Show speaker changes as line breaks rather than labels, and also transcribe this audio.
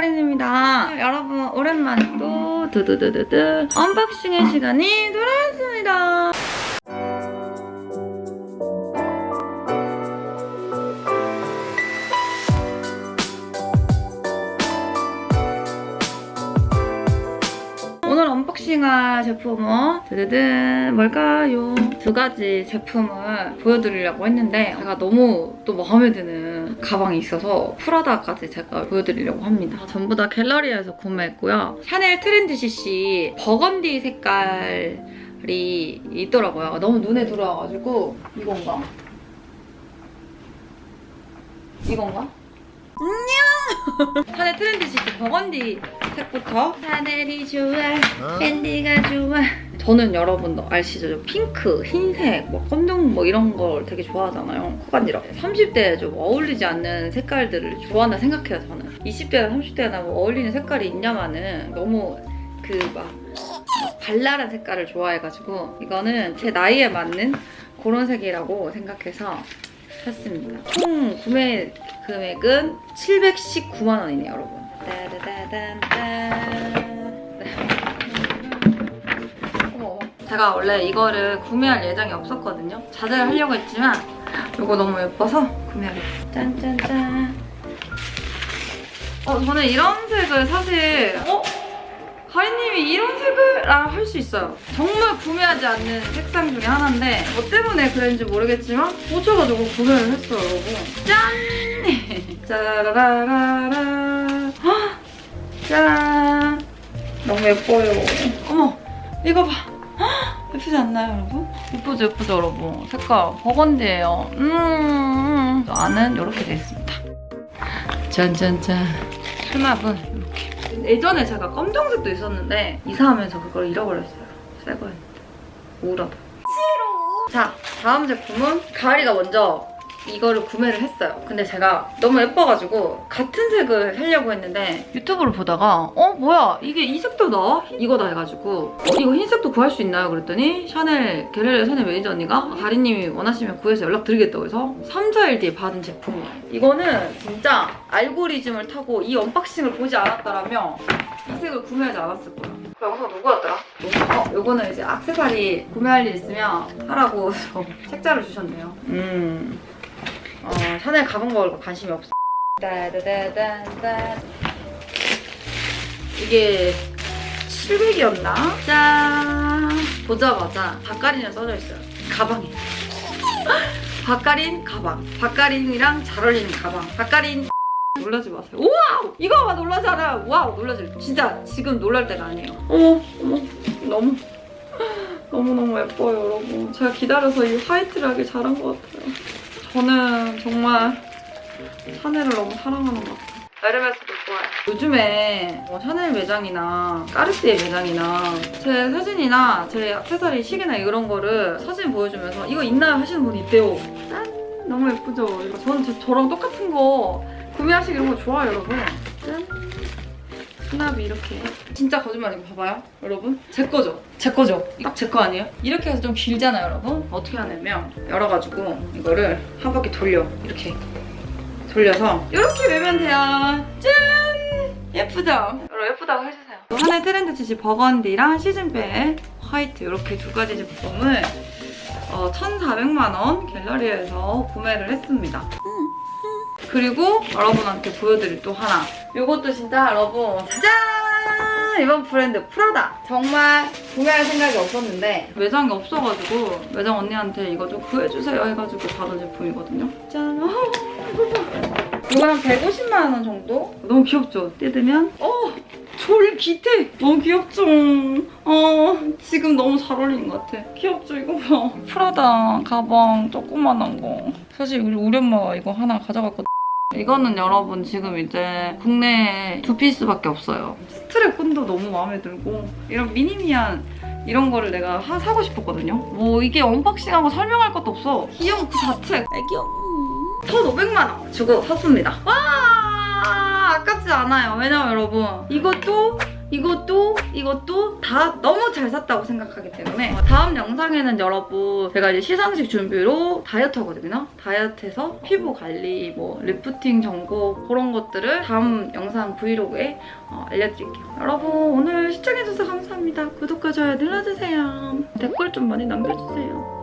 가린입니다. 여러분 오랜만에 또 두두두두두 언박싱의 시간이 돌아왔습니다. 언박싱할 제품은 드드든 뭘까요? 두 가지 제품을 보여드리려고 했는데 제가 너무 또 마음에 드는 가방이 있어서 프라다까지 제가 보여드리려고 합니다. 전부 다 갤러리에서 구매했고요. 샤넬 트렌드 CC 버건디 색깔이 있더라고요. 너무 눈에 들어와가지고 이건가? 이건가? 샤넬 트렌드 CC 버건디 색부터 샤넬이 좋아 밴디가 좋아 저는 여러분도 아시죠? 저 핑크, 흰색, 뭐 검정 뭐 이런 걸 되게 좋아하잖아요 코간지럽 30대에 좀 어울리지 않는 색깔들을 좋아한다 생각해요 저는 20대나 30대나 뭐 어울리는 색깔이 있냐마는 너무 그막 발랄한 색깔을 좋아해가지고 이거는 제 나이에 맞는 그런 색이라고 생각해서 샀습니다. 총 구매 금액은 719만 원이네요, 여러분. 어머. 제가 원래 이거를 구매할 예정이 없었거든요. 자제를 하려고 했지만 이거 너무 예뻐서 구매하겠습니다. 짠짠짠. 어, 저는 이런 색을 사실 어? 가리님이 이런 색을 아, 할수 있어요. 정말 구매하지 않는 색상 중에 하나인데 뭐 때문에 그랬는지 모르겠지만 꽂혀가지고 구매를 했어요, 여러분. 짠! 짜라라라라. 헉! 짠! 너무 예뻐요. 어머, 이거 봐. 헉! 예쁘지 않나요, 여러분? 예쁘죠, 예쁘죠, 여러분. 색깔 버건디예요. 음, 안은 이렇게 돼 있습니다. 짠짠짠. 수납은 이렇게. 예전에 제가 검정색도 있었는데 이사하면서 그걸 잃어버렸어요. 새 거였는데. 우울하다. 자, 다음 제품은 가을이가 먼저 이거를 구매를 했어요. 근데 제가 너무 예뻐가지고 같은 색을 살려고 했는데 유튜브를 보다가 어 뭐야 이게 이 색도 나와? 이거다 해가지고 어, 이거 흰색도 구할 수 있나요? 그랬더니 샤넬 게레레 샤넬 매니저 언니가 가리님이 원하시면 구해서 연락드리겠다고 해서 3, 4일 뒤에 받은 제품이에요. 이거는 진짜 알고리즘을 타고 이 언박싱을 보지 않았더라면 이 색을 구매하지 않았을. 그 영상 누구였더라? 어, 요거는 이제 액세서리 구매할 일 있으면 하라고 책자를 주셨네요. 음. 어, 샤넬 가방 먹을 거 관심이 없어. 이게 700이었나? 짠! 보자마자 바카린이 써져 있어요. 가방에. 바카린 가방. 바카린이랑 잘 어울리는 가방. 바카린 놀라지 마세요. 우와! 이거 봐 놀라지 않아요. 와우 놀라지. 진짜 지금 놀랄 때가 아니에요. 어머 어머 너무 너무너무 예뻐요 여러분. 제가 기다려서 이 화이트를 하길 잘한 것 같아요. 저는 정말 샤넬을 너무 사랑하는 것 같아요. 에르메스도 좋아요. 요즘에 뭐 샤넬 매장이나 까르띠에 매장이나 제 사진이나 제 액세서리 시계나 이런 거를 사진 보여주면서 이거 있나요 하시는 분이 있대요. 짠! 너무 예쁘죠? 이거 저는 저, 저랑 똑같은 거 구매하시기 이런 거 좋아요 여러분. 짠! 수납이 이렇게. 진짜 거짓말 이거 봐봐요 여러분. 제 거죠? 제 거죠. 딱 제 거 아니에요? 이렇게 해서 좀 길잖아요 여러분. 어떻게 하냐면 열어가지고 이거를 한 바퀴 돌려. 이렇게 돌려서 이렇게 매면 돼요. 짠! 예쁘죠? 여러분 예쁘다고 해주세요. 하나의 트렌드 치시 버건디랑 시즌백 화이트 이렇게 두 가지 제품을 어, 1,400만 원 갤러리에서 구매를 했습니다 그리고 여러분한테 보여드릴 또 하나. 이것도 진짜 여러분 짜잔! 이번 브랜드 프라다. 정말 구매할 생각이 없었는데 매장이 없어가지고 매장 언니한테 이거 좀 구해주세요 해가지고 받은 제품이거든요. 짠! 이거 한 150만 원 정도? 너무 귀엽죠? 뜯으면 어! 졸깃해! 너무 귀엽죠? 어, 지금 너무 잘 어울리는 것 같아. 귀엽죠, 이거 봐. 프라다 가방 조그만한 거. 사실 우리 엄마가 이거 하나 가져갔거든. 이거는 여러분 지금 이제 국내에 두 피스밖에 없어요. 스트랩 끈도 너무 마음에 들고 이런 미니미한 이런 거를 내가 하, 사고 싶었거든요. 뭐 이게 언박싱하고 설명할 것도 없어. 귀여운 그 자체. 애기요. 1,500만 원 주고 샀습니다. 와 아깝지 않아요. 왜냐면 여러분 이것도 이것도 이것도 다 너무 잘 샀다고 생각하기 때문에 어, 다음 영상에는 여러분 제가 이제 시상식 준비로 다이어트 하거든요. 다이어트해서 피부 관리, 뭐 리프팅 정보 그런 것들을 다음 영상 브이로그에 어, 알려드릴게요. 여러분 오늘 시청해주셔서 감사합니다. 구독과 좋아요 눌러주세요. 댓글 좀 많이 남겨주세요.